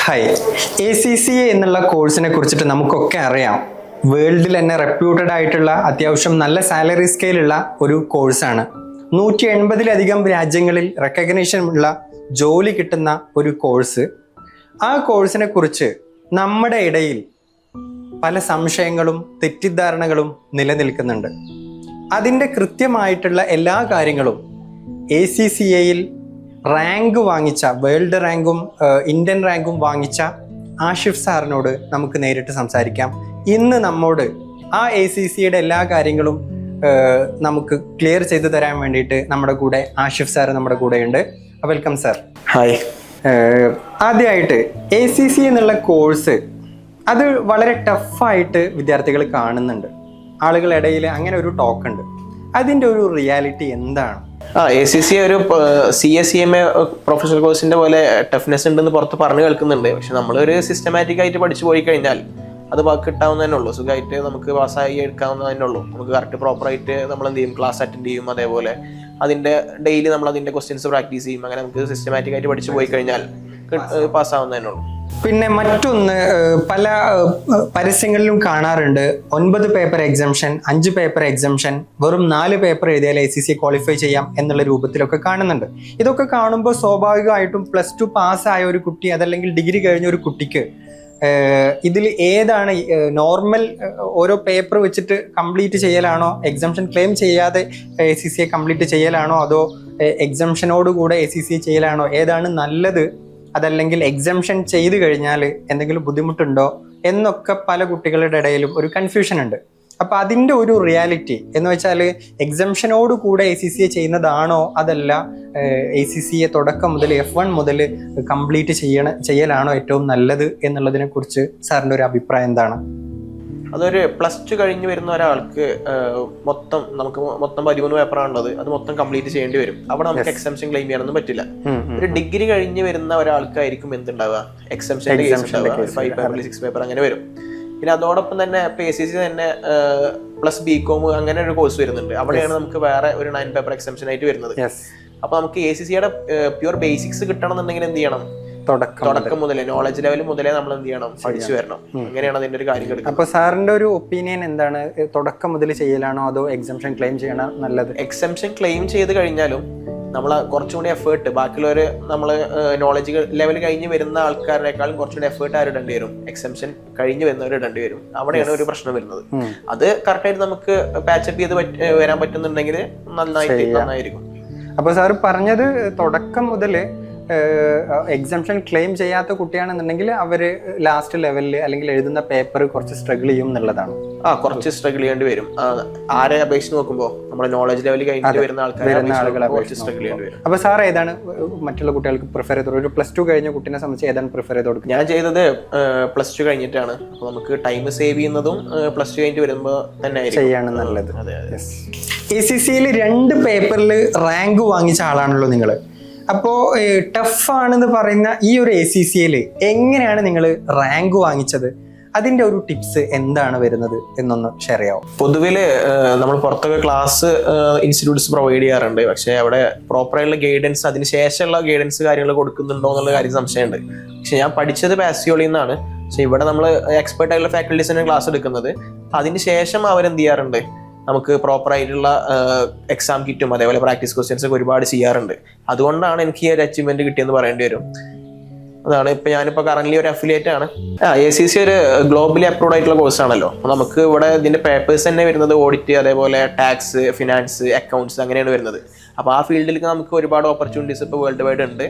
Hi A C C A എന്നുള്ള കോഴ്സിനെ കുറിച്ചിട്ട് നമുക്കൊക്കെ അറിയാം. വേൾഡിൽ തന്നെ റെപ്യൂട്ടഡ് ആയിട്ടുള്ള അത്യാവശ്യം നല്ല സാലറി സ്കെയിലുള്ള ഒരു കോഴ്സാണ് നൂറ്റി എൺപതിലധികം രാജ്യങ്ങളിൽ റെക്കഗ്നേഷൻ ഉള്ള ജോലി കിട്ടുന്ന ഒരു കോഴ്സ് ആ കോഴ്സിനെ കുറിച്ച് നമ്മുടെ ഇടയിൽ പല സംശയങ്ങളും തെറ്റിദ്ധാരണകളും നിലനിൽക്കുന്നുണ്ട്. അതിന്റെ കൃത്യമായിട്ടുള്ള എല്ലാ കാര്യങ്ങളും എ സി സി എയിൽ റാങ്ക് വാങ്ങിച്ച വേൾഡ് റാങ്കും ഇന്ത്യൻ റാങ്കും വാങ്ങിച്ച ആഷിഫ് സാറിനോട് നമുക്ക് നേരിട്ട് സംസാരിക്കാം. ഇന്ന് നമ്മോട് ആ എ സി സിയുടെ എല്ലാ കാര്യങ്ങളും നമുക്ക് ക്ലിയർ ചെയ്തു തരാൻ വേണ്ടിയിട്ട് നമ്മുടെ കൂടെ ആഷിഫ് സാർ നമ്മുടെ കൂടെയുണ്ട്. വെൽക്കം സാർ ഹായ് ആദ്യമായിട്ട് എ സി സി എന്നുള്ള കോഴ്സ് അത് വളരെ ടഫായിട്ട് വിദ്യാർത്ഥികൾ കാണുന്നുണ്ട്. ആളുകളിടയിൽ അങ്ങനെ ഒരു ടോക്ക് ഉണ്ട്. അതിന്റെ ഒരു റിയാലിറ്റി എന്താണ്? ആ എ സി സി ഒരു C S C M A professional കോഴ്സിന്റെ പോലെ ടഫ്നെസ് ഉണ്ടെന്ന് പുറത്ത് പറഞ്ഞു കേൾക്കുന്നുണ്ട്. പക്ഷെ നമ്മളൊരു സിസ്റ്റമാറ്റിക് ആയിട്ട് പഠിച്ചു പോയി കഴിഞ്ഞാൽ അത് കിട്ടാവുന്നതന്നെ ഉള്ളൂ. സുഖമായിട്ട് നമുക്ക് പാസ്സായി എടുക്കാവുന്നതന്നെ ഉള്ളൂ. നമുക്ക് കറക്റ്റ് പ്രോപ്പറായിട്ട് നമ്മൾ എന്ത് ചെയ്യും? ക്ലാസ് അറ്റൻഡ് ചെയ്യും അതേപോലെ. അതിന്റെ ഡെയിലി നമ്മൾ അതിന്റെ ക്വസ്റ്റ്യൻസ് പ്രാക്ടീസ് ചെയ്യും. അങ്ങനെ നമുക്ക് സിസ്റ്റമാറ്റിക് ആയിട്ട് പഠിച്ചു പോയി കഴിഞ്ഞാൽ പാസ്സാവുന്നതന്നെ ഉള്ളൂ. പിന്നെ മറ്റൊന്ന് പല പരസ്യങ്ങളിലും കാണാറുണ്ട്. ഒൻപത് പേപ്പർ എക്സംഷൻ അഞ്ച് പേപ്പർ എക്സംഷൻ വെറും നാല് പേപ്പർ എഴുതിയാൽ ഐ സി സി ക്വാളിഫൈ ചെയ്യാം എന്നുള്ള രൂപത്തിലൊക്കെ കാണുന്നുണ്ട്. ഇതൊക്കെ കാണുമ്പോൾ സ്വാഭാവികമായിട്ടും പ്ലസ് ടു പാസ്സായ ഒരു കുട്ടി അതല്ലെങ്കിൽ ഡിഗ്രി കഴിഞ്ഞ ഒരു കുട്ടിക്ക് ഇതിൽ ഏതാണ് നോർമൽ ഓരോ പേപ്പർ വെച്ചിട്ട് കംപ്ലീറ്റ് ചെയ്യലാണോ എക്സംഷൻ ക്ലെയിം ചെയ്യാതെ എ സി സിയെ കംപ്ലീറ്റ് ചെയ്യലാണോ അതോ എക്സംഷനോടുകൂടെ എ സി സി ചെയ്യലാണോ ഏതാണ് നല്ലത് അതല്ലെങ്കിൽ എക്സംഷൻ ചെയ്തു കഴിഞ്ഞാൽ എന്തെങ്കിലും ബുദ്ധിമുട്ടുണ്ടോ എന്നൊക്കെ പല കുട്ടികളുടെ ഇടയിലും ഒരു കൺഫ്യൂഷൻ ഉണ്ട്. അപ്പൊ അതിന്റെ ഒരു റിയാലിറ്റി എന്ന് വെച്ചാൽ എക്സംഷനോട് കൂടെ എ സി സി എ ചെയ്യുന്നതാണോ അതല്ല എ സി സി എ തുടക്കം മുതൽ എഫ് വൺ മുതൽ കംപ്ലീറ്റ് ചെയ്യണ ചെയ്യലാണോ ഏറ്റവും നല്ലത് എന്നുള്ളതിനെ കുറിച്ച് സാറിന്റെ ഒരു അഭിപ്രായം എന്താണ്? അതൊരു പ്ലസ് ടു കഴിഞ്ഞ് വരുന്ന ഒരാൾക്ക് മൊത്തം നമുക്ക് മൊത്തം പതിമൂന്ന് പേപ്പറാണുള്ളത് അത് മൊത്തം കംപ്ലീറ്റ് ചെയ്യേണ്ടി വരും. അവിടെ നമുക്ക് എക്സംഷൻ ക്ലെയിം ചെയ്യാനൊന്നും പറ്റില്ല. ഒരു ഡിഗ്രി കഴിഞ്ഞ് വരുന്ന ഒരാൾക്കായിരിക്കും എന്തുണ്ടാവുക? എക്സംഷൻ കേസ് ഉണ്ടാവുക. ഫൈവ് പേപ്പർ സിക്സ് പേപ്പർ അങ്ങനെ വരും. പിന്നെ അതോടൊപ്പം തന്നെ ഇപ്പൊ എ സി സി തന്നെ പ്ലസ് ബി കോം അങ്ങനെ ഒരു കോഴ്സ് വരുന്നുണ്ട്. അവിടെയാണ് നമുക്ക് വേറെ ഒരു നയൻ പേപ്പർ എക്സംഷൻ ആയിട്ട് വരുന്നത്. അപ്പൊ നമുക്ക് എ സി സിയുടെ പ്യുവർ ബേസിക്സ് കിട്ടണം എന്നുണ്ടെങ്കിൽ എന്ത് ചെയ്യണം? തുടക്കം മുതലേ നോളജ് ലെവൽ മുതലേ നമ്മൾ എന്ത് ചെയ്യണം? പഠിച്ചു വരണം. അങ്ങനെയാണ് അതിന്റെ ഒരു കാര്യം അപ്പൊ സാറിന്റെ ഒരു ഒപ്പീനിയൻ എന്താണ്? തുടക്കം മുതൽ ചെയ്യലാണോ അതോ എക്സംഷൻ ക്ലെയിം ചെയ്യണ നല്ലത്? എക്സംഷൻ ക്ലെയിം ചെയ്ത് കഴിഞ്ഞാലും നമ്മൾ കുറച്ചുകൂടി എഫേർട്ട് ബാക്കിയുള്ളവർ നമ്മൾ നോളജ് ലെവൽ കഴിഞ്ഞ് വരുന്ന ആൾക്കാരെക്കാളും കുറച്ചുകൂടി എഫേർട്ട് ആരും ഇടേണ്ടി വരും? എക്സംഷൻ കഴിഞ്ഞ് വരുന്നവർ ഇടേണ്ടി വരും. അവിടെയാണ് ഒരു പ്രശ്നം വരുന്നത്. അത് കറക്റ്റായിട്ട് നമുക്ക് പാച്ചപ്പ് ചെയ്ത് വരാൻ പറ്റുന്നുണ്ടെങ്കിൽ നന്നായിട്ട് നന്നായിരിക്കും. അപ്പൊ സാർ പറഞ്ഞത് തുടക്കം മുതൽ എക്സംഷൻ ക്ലെയിം ചെയ്യാത്ത കുട്ടിയാണെന്നുണ്ടെങ്കിൽ അവർ ലാസ്റ്റ് ലെവലിൽ അല്ലെങ്കിൽ എഴുതുന്ന പേപ്പർ കുറച്ച് സ്ട്രഗിൾ ചെയ്യും എന്നുള്ളതാണ്. ആ കുറച്ച് സ്ട്രഗിൾ ചെയ്യേണ്ടി വരും. ആരെ അപേക്ഷിച്ച് നോക്കുമ്പോൾ നമ്മുടെ നോളജ് ലെവലിൽ കഴിഞ്ഞിട്ട് വരുന്ന നോക്കുമ്പോൾ കുറച്ച് സ്ട്രഗിൾ ചെയ്യേണ്ടി വരും. അപ്പൊ സാർ ഏതാണ് മറ്റുള്ള കുട്ടികൾക്ക് പ്രിഫർ ചെയ്ത് ഒരു പ്ലസ് ടു കഴിഞ്ഞ കുട്ടീനെ സംബന്ധിച്ച് ഏതാണ് പ്രിഫർ ചെയ്ത് കൊടുക്കുക ഞാൻ ചെയ്തത് പ്ലസ് ടു കഴിഞ്ഞിട്ടാണ്. അപ്പൊ നമുക്ക് ടൈം സേവ് ചെയ്യുന്നതും പ്ലസ് ടു കഴിഞ്ഞിട്ട് വരുമ്പോൾ തന്നെ ചെയ്യാണ് നല്ലത്. എ സി സിയിൽ രണ്ട് പേപ്പറിൽ റാങ്ക് വാങ്ങിച്ച ആളാണല്ലോ നിങ്ങൾ അപ്പോൾ ടഫ് ആണെന്ന് പറയുന്ന ഈ ഒരു എ സി സിയിൽ എങ്ങനെയാണ് നിങ്ങൾ റാങ്ക് വാങ്ങിച്ചത്? അതിന്റെ ഒരു ടിപ്സ് എന്താണ് വരുന്നത് എന്നൊന്ന് ഷെയർ ചെയ്യാവും? പൊതുവിൽ നമ്മൾ പുറത്തൊക്കെ ക്ലാസ് ഇൻസ്റ്റിറ്റ്യൂട്ട്സ് പ്രൊവൈഡ് ചെയ്യാറുണ്ട്. പക്ഷേ അവിടെ പ്രോപ്പറായിട്ടുള്ള ഗൈഡൻസ് അതിന് ശേഷമുള്ള ഗൈഡൻസ് കാര്യങ്ങൾ കൊടുക്കുന്നുണ്ടോ എന്നുള്ള കാര്യം സംശയമുണ്ട്. പക്ഷെ ഞാൻ പഠിച്ചത് പാസിയോളിൽ നിന്നാണ് പക്ഷെ ഇവിടെ നമ്മൾ എക്സ്പെർട്ട് ആയിട്ടുള്ള തന്നെ ക്ലാസ് എടുക്കുന്നത്. അതിന് ശേഷം അവരെന്ത് ചെയ്യാറുണ്ട്? നമുക്ക് പ്രോപ്പർ ആയിട്ടുള്ള എക്സാം കിറ്റും അതേപോലെ പ്രാക്ടീസ് ക്വസ്റ്റ്യൻസ് ഒക്കെ ഒരുപാട് ചെയ്യാറുണ്ട്. അതുകൊണ്ടാണ് എനിക്ക് ഈ ഒരു അച്ചീവ്മെന്റ് കിട്ടിയെന്ന് പറയേണ്ടി വരും. അതാണ് ഇപ്പൊ ഞാനിപ്പോ കറന്റ് ഒരു അഫിലിയേറ്റ് ആണ്. ആ എ സി സി ഒരു ഗ്ലോബലി അപ്രൂവ്ഡ് ആയിട്ടുള്ള കോഴ്സ് ആണല്ലോ. നമുക്ക് ഇവിടെ ഇതിന്റെ പേപ്പേഴ്സ് തന്നെ വരുന്നത് ഓഡിറ്റ് അതേപോലെ ടാക്സ് ഫിനാൻസ് അക്കൗണ്ട്സ് അങ്ങനെയാണ് വരുന്നത്. അപ്പൊ ആ ഫീൽഡിലേക്ക് നമുക്ക് ഒരുപാട് ഓപ്പർച്യൂണിറ്റീസ് ഇപ്പോൾ വേൾഡ് വൈഡ് ഉണ്ട്.